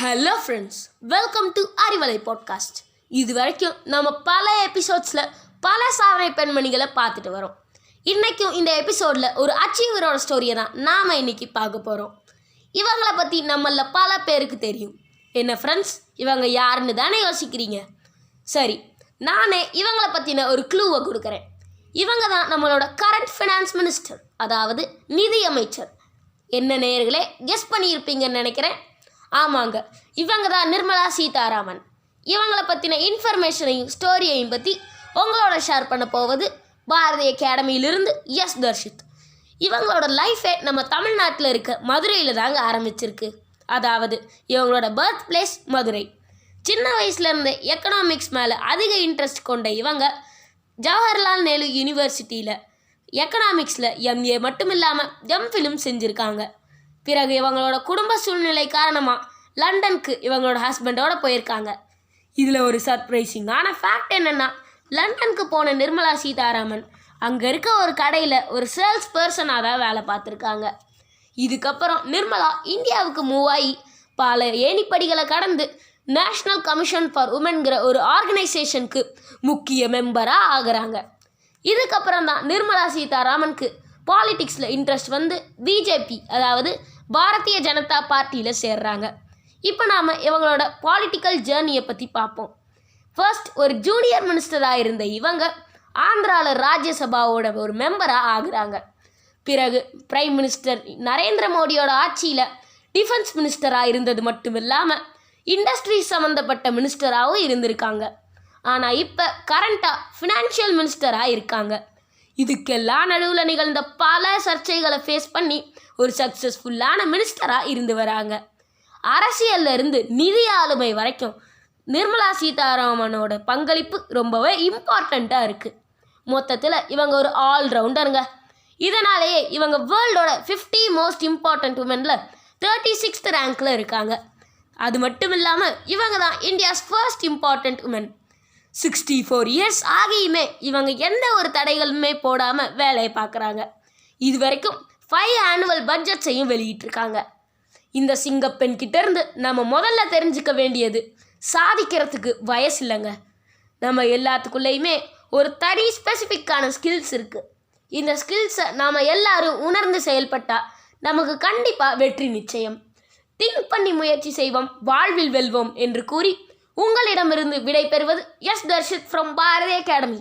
Hello friends welcome to Arivalai podcast இது வரைக்கும் நம்ம பல எபிசோட்ஸில் பல சாதனை பெண்மணிகளை பார்த்துட்டு வரோம். இன்றைக்கும் இந்த எபிசோடில் ஒரு அச்சீவரோட ஸ்டோரியை தான் நாம் இன்றைக்கி பார்க்க போகிறோம் இவங்களை பற்றி நம்மள பல பேருக்கு தெரியும். என்ன ஃப்ரெண்ட்ஸ் இவங்க யாருன்னு தானே யோசிக்கிறீங்க? சரி நானே இவங்களை பற்றின ஒரு க்ளூவை கொடுக்குறேன். இவங்க தான் நம்மளோட கரண்ட் ஃபினான்ஸ் மினிஸ்டர் அதாவது நிதி அமைச்சர் என்ன நேயர்களே கெஸ் பண்ணியிருப்பீங்கன்னு நினைக்கிறேன். ஆமாங்க. இவங்க தான் நிர்மலா சீதாராமன். இவங்களை பற்றின இன்ஃபர்மேஷனையும் ஸ்டோரியையும் பற்றி உங்களோட ஷேர் பண்ண போவது பாரதி அகாடமியிலிருந்து எஸ் தர்ஷித். இவங்களோட லைஃபே நம்ம தமிழ்நாட்டில் இருக்க மதுரையில் தாங்க ஆரம்பிச்சிருக்கு. அதாவது இவங்களோட பர்த் பிளேஸ் மதுரை. சின்ன வயசுலேருந்தே எக்கனாமிக்ஸ் மேலே அதிக இன்ட்ரெஸ்ட் கொண்ட இவங்க ஜவஹர்லால் நேரு யூனிவர்சிட்டியில் எக்கனாமிக்ஸில் எம்ஏ மட்டும் இல்லாமல் எம்ஃபிலும் செஞ்சுருக்காங்க. பிறகு இவங்களோட குடும்ப சூழ்நிலை காரணமாக லண்டனுக்கு இவங்களோட ஹஸ்பண்டோட போயிருக்காங்க. இதில் ஒரு சர்ப்ரைசிங்கான ஃபேக்ட் என்னென்னா லண்டனுக்கு போன நிர்மலா சீதாராமன் அங்கே இருக்க ஒரு கடையில் ஒரு சேல்ஸ் பர்சனாக தான் வேலை பார்த்துருக்காங்க. இதுக்கப்புறம் நிர்மலா இந்தியாவுக்கு மூவ் ஆகி பல ஏணிப்படிகளை கடந்து நேஷ்னல் கமிஷன் ஃபார் உமன்கிற ஒரு ஆர்கனைசேஷனுக்கு முக்கிய மெம்பராக ஆகிறாங்க. இதுக்கப்புறம் தான் நிர்மலா சீதாராமனுக்கு பாலிடிக்ஸில் இன்ட்ரெஸ்ட் வந்து பிஜேபி அதாவது பாரதிய ஜனதா பார்ட்டியில் சேர்றாங்க. இப்போ நாம் இவங்களோட பாலிட்டிக்கல் ஜேர்னியை பற்றி பார்ப்போம் ஃபர்ஸ்ட் ஒரு ஜூனியர் மினிஸ்டராக இருந்த இவங்க ஆந்திராவில் ராஜ்யசபாவோட ஒரு மெம்பராக ஆகுறாங்க. பிறகு பிரைம் மினிஸ்டர் நரேந்திர மோடியோட ஆட்சியில் டிஃபென்ஸ் மினிஸ்டராக இருந்தது மட்டும் இல்லாமல் இண்டஸ்ட்ரி சம்மந்தப்பட்ட மினிஸ்டராகவும் இருந்திருக்காங்க. ஆனால் இப்போ கரண்ட்டாக ஃபினான்ஷியல் மினிஸ்டராக இருக்காங்க. இதுக்கெல்லாம் நடுவில் நிகழ்ந்த பல சர்ச்சைகளை ஃபேஸ் பண்ணி ஒரு சக்ஸஸ்ஃபுல்லான மினிஸ்டராக இருந்து வராங்க. அரசியல்ல இருந்து நிதி ஆளுமை வரைக்கும் நிர்மலா சீதாராமனோட பங்களிப்பு ரொம்பவே இம்பார்ட்டண்ட்டாக இருக்குது மொத்தத்தில் இவங்க ஒரு ஆல்ரவுண்டருங்க இதனாலேயே இவங்க வேர்ல்டோட ஃபிஃப்டி மோஸ்ட் இம்பார்ட்டன்ட் உமனில் தேர்ட்டி சிக்ஸ்த் ரேங்க்கில் இருக்காங்க. அது மட்டும் இல்லாமல் இவங்க தான் India's first important woman sixty four years ஆகியுமே இவங்க எந்த ஒரு தடைகளுமே போடாமல் வேலையை பார்க்குறாங்க. இது வரைக்கும் ஃபைவ் ஆனுவல் பட்ஜெட்ஸையும் வெளியிட்டிருக்காங்க. இந்த சிங்கப்பெண் கிட்டேருந்து நம்ம முதல்ல தெரிஞ்சுக்க வேண்டியது சாதிக்கிறதுக்கு வயசு இல்லைங்க. நம்ம எல்லாத்துக்குள்ளேயுமே ஒரு தனி ஸ்பெசிஃபிக்கான ஸ்கில்ஸ் இருக்குது இந்த ஸ்கில்ஸை நாம் எல்லாரும் உணர்ந்து செயல்பட்டால் நமக்கு கண்டிப்பாக வெற்றி நிச்சயம். திங்க் பண்ணி முயற்சி செய்வோம் வாழ்வில் வெல்வோம் என்று கூறி உங்களிடமிருந்து விடை பெறுவது S Darshith from Bharathi academy.